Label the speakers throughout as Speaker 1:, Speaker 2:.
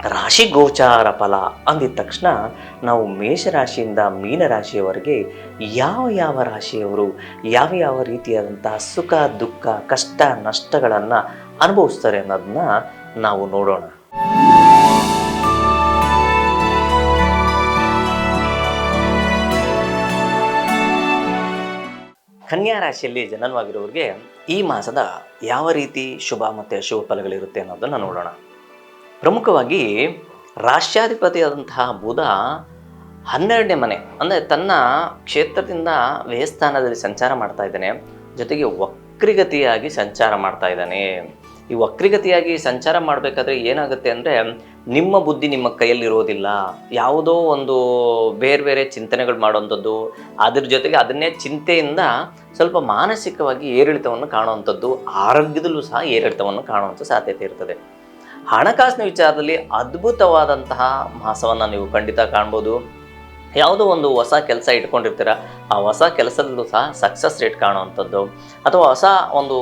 Speaker 1: ರಾಶಿ ಗೋಚಾರ ಫಲ ಅಂದಿದ ತಕ್ಷಣ ನಾವು ಮೇಷರಾಶಿಯಿಂದ ಮೀನರಾಶಿಯವರೆಗೆ ಯಾವ ಯಾವ ರಾಶಿಯವರು ಯಾವ ಯಾವ ರೀತಿಯಾದಂತಹ ಸುಖ, ದುಃಖ, ಕಷ್ಟ, ನಷ್ಟಗಳನ್ನು ಅನುಭವಿಸ್ತಾರೆ ಅನ್ನೋದನ್ನ ನಾವು ನೋಡೋಣ. ಕನ್ಯಾ ರಾಶಿಯಲ್ಲಿ ಜನನವಾಗಿರೋರಿಗೆ ಈ ಮಾಸದ ಯಾವ ರೀತಿ ಶುಭ ಮತ್ತು ಅಶುಭ ಫಲಗಳಿರುತ್ತೆ ಅನ್ನೋದನ್ನು ನೋಡೋಣ. ಪ್ರಮುಖವಾಗಿ ರಾಷ್ಟ್ರಾಧಿಪತಿಯಾದಂತಹ ಬುಧ ಹನ್ನೆರಡನೇ ಮನೆ, ಅಂದರೆ ತನ್ನ ಕ್ಷೇತ್ರದಿಂದ ವ್ಯಯಸ್ಥಾನದಲ್ಲಿ ಸಂಚಾರ ಮಾಡ್ತಾ ಇದ್ದಾನೆ. ಜೊತೆಗೆ ವಕ್ರಿಗತಿಯಾಗಿ ಸಂಚಾರ ಮಾಡ್ತಾ ಇದ್ದಾನೆ. ಈ ವಕ್ರಿಗತಿಯಾಗಿ ಸಂಚಾರ ಮಾಡಬೇಕಾದ್ರೆ ಏನಾಗುತ್ತೆ ಅಂದರೆ, ನಿಮ್ಮ ಬುದ್ಧಿ ನಿಮ್ಮ ಕೈಯಲ್ಲಿರೋದಿಲ್ಲ. ಯಾವುದೋ ಒಂದು ಬೇರೆ ಬೇರೆ ಚಿಂತನೆಗಳು ಮಾಡುವಂಥದ್ದು, ಅದ್ರ ಜೊತೆಗೆ ಅದನ್ನೇ ಚಿಂತೆಯಿಂದ ಸ್ವಲ್ಪ ಮಾನಸಿಕವಾಗಿ ಏರಿಳಿತವನ್ನು ಕಾಣುವಂಥದ್ದು, ಆರೋಗ್ಯದಲ್ಲೂ ಸಹ ಏರಿಳಿತವನ್ನು ಕಾಣುವಂಥ ಸಾಧ್ಯತೆ ಇರ್ತದೆ. ಹಣಕಾಸಿನ ವಿಚಾರದಲ್ಲಿ ಅದ್ಭುತವಾದಂತಹ ಮಾಸವನ್ನು ನೀವು ಖಂಡಿತ ಕಾಣ್ಬೋದು. ಯಾವುದೋ ಒಂದು ಹೊಸ ಕೆಲಸ ಇಟ್ಕೊಂಡಿರ್ತೀರ, ಆ ಹೊಸ ಕೆಲಸದಲ್ಲೂ ಸಹ ಸಕ್ಸಸ್ ರೇಟ್ ಕಾಣುವಂಥದ್ದು. ಅಥವಾ ಹೊಸ ಒಂದು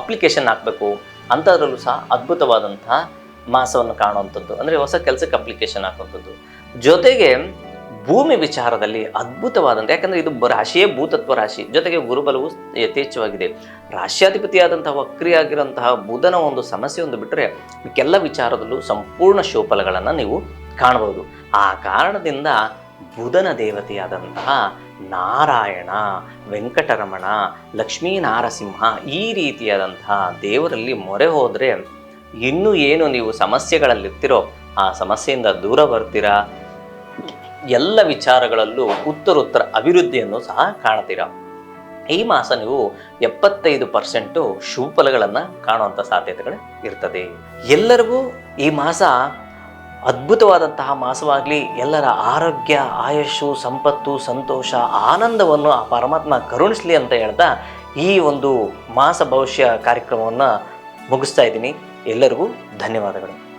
Speaker 1: ಅಪ್ಲಿಕೇಶನ್ ಹಾಕಬೇಕು ಅಂಥದ್ರಲ್ಲೂ ಸಹ ಅದ್ಭುತವಾದಂತಹ ಮಾಸವನ್ನು ಕಾಣುವಂಥದ್ದು. ಅಂದರೆ ಹೊಸ ಕೆಲಸಕ್ಕೆ ಅಪ್ಲಿಕೇಶನ್ ಹಾಕುವಂಥದ್ದು. ಜೊತೆಗೆ ಭೂಮಿ ವಿಚಾರದಲ್ಲಿ ಅದ್ಭುತವಾದಂಥ ಯಾಕಂದರೆ ಇದು ರಾಶಿಯೇ ಭೂತತ್ವ ರಾಶಿ. ಜೊತೆಗೆ ಗುರುಬಲವು ಯಥೇಚ್ಛವಾಗಿದೆ. ರಾಶ್ಯಾಧಿಪತಿಯಾದಂತಹ ವಕ್ರಿಯಾಗಿರುವಂತಹ ಬುಧನ ಒಂದು ಸಮಸ್ಯೆ ಒಂದು ಬಿಟ್ಟರೆ ಕೆಲ ವಿಚಾರದಲ್ಲೂ ಸಂಪೂರ್ಣ ಶೋಫಲಗಳನ್ನು ನೀವು ಕಾಣಬಹುದು. ಆ ಕಾರಣದಿಂದ ಬುಧನ ದೇವತೆಯಾದಂತಹ ನಾರಾಯಣ, ವೆಂಕಟರಮಣ ಲಕ್ಷ್ಮೀ ನಾರಸಿಂಹ ಈ ರೀತಿಯಾದಂತಹ ದೇವರಲ್ಲಿ ಮೊರೆ ಹೋದರೆ, ಇನ್ನೂ ಏನು ನೀವು ಸಮಸ್ಯೆಗಳಲ್ಲಿರ್ತಿರೋ, ಆ ಸಮಸ್ಯೆಯಿಂದ ದೂರ ಬರ್ತೀರಾ? ಎಲ್ಲ ವಿಚಾರಗಳಲ್ಲೂ ಉತ್ತರೋತ್ತರ ಅಭಿವೃದ್ಧಿಯನ್ನು ಸಹ ಕಾಣ್ತೀರಾ? ಈ ಮಾಸ ನೀವು ಎಪ್ಪತ್ತೈದು ಪರ್ಸೆಂಟು ಶುಭ ಫಲಗಳನ್ನು ಕಾಣುವಂಥ ಸಾಧ್ಯತೆಗಳು ಇರ್ತದೆ. ಎಲ್ಲರಿಗೂ ಈ ಮಾಸ ಅದ್ಭುತವಾದಂತಹ ಮಾಸವಾಗಲಿ, ಎಲ್ಲರ ಆರೋಗ್ಯ, ಆಯಸ್ಸು, ಸಂಪತ್ತು, ಸಂತೋಷ, ಆನಂದವನ್ನು ಆ ಪರಮಾತ್ಮ ಕರುಣಿಸಲಿ ಅಂತ ಹೇಳ್ತಾ ಈ ಒಂದು ಮಾಸ ಭವಿಷ್ಯ ಕಾರ್ಯಕ್ರಮವನ್ನು ಮುಗಿಸ್ತಾ ಇದ್ದೀನಿ. ಎಲ್ಲರಿಗೂ ಧನ್ಯವಾದಗಳು.